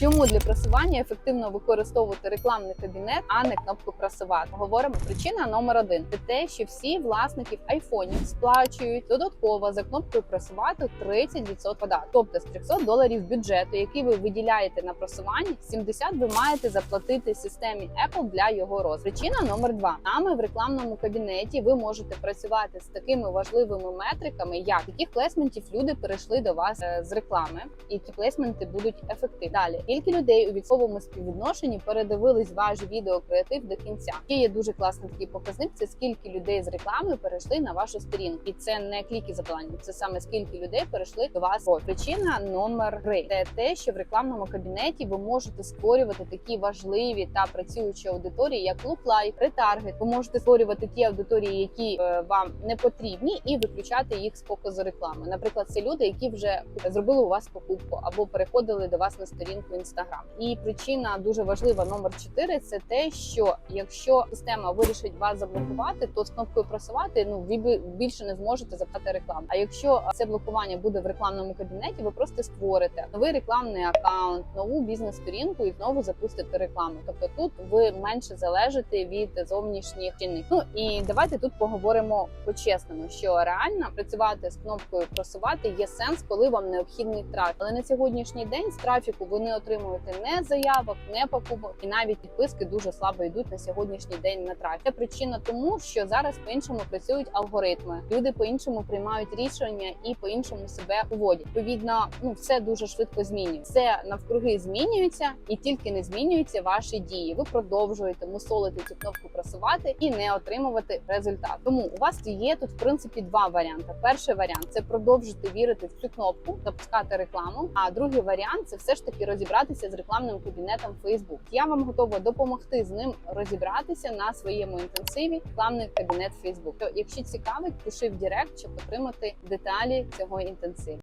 Чому для просування ефективно використовувати рекламний кабінет, а не кнопку просувати? Говоримо причина номер один це те, що всі власники айфонів сплачують додатково за кнопкою просувати 30% податку. Тобто з 300 доларів бюджету, який ви виділяєте на просування, 70 ви маєте заплатити системі Apple для його розвитку. Причина номер два саме в рекламному кабінеті ви можете працювати з такими важливими метриками, як яких плейсментів люди перейшли до вас е, з реклами, і які плейсменти будуть ефективні. Далі скільки людей у відсовому співвідношенні передивились ваш відеокреатив до кінця. Ще є дуже класний такий показник. Це скільки людей з реклами перейшли на вашу сторінку, і це не кліки запитання, це саме скільки людей перейшли до вас. О, причина номер три це те, що в рекламному кабінеті ви можете створювати такі важливі та працюючі аудиторії, як луклайк, ретаргет. Ви можете створювати ті аудиторії, які е, вам не потрібні, і виключати їх з показу реклами. Наприклад, це люди, які вже зробили у вас покупку або переходили до вас на сторінку інстаграм. І причина дуже важлива номер 4 – це те, що якщо система вирішить вас заблокувати, то з кнопкою просувати ну ви більше не зможете запитати рекламу. А якщо це блокування буде в рекламному кабінеті, ви просто створите новий рекламний аккаунт, нову бізнес-сторінку і знову запустите рекламу. Тобто тут ви менше залежите від зовнішніх чинників. Ну і давайте тут поговоримо по-чесному, що реально працювати з кнопкою просувати є сенс, коли вам необхідний трафік. Але на сьогоднішній день з трафіку ви не отримуєте не заявок, не покупок, і навіть підписки дуже слабо йдуть на сьогоднішній день на трафік. Це причина тому, що зараз по-іншому працюють алгоритми. Люди по-іншому приймають рішення і по-іншому себе поводять. Відповідно, ну все дуже швидко змінюється. Все навкруги змінюється, і тільки не змінюються ваші дії. Ви продовжуєте мусолити цю кнопку просувати і не отримувати результат. Тому у вас є тут в принципі два варіанти. Перший варіант це продовжити вірити в цю кнопку, запускати рекламу. А другий варіант це все ж таки розібратися з рекламним кабінетом Facebook. Я вам готова допомогти з ним розібратися на своєму інтенсиві. Рекламний кабінет Facebook. То, якщо цікавить, пиши в Директ, щоб отримати деталі цього інтенсиву.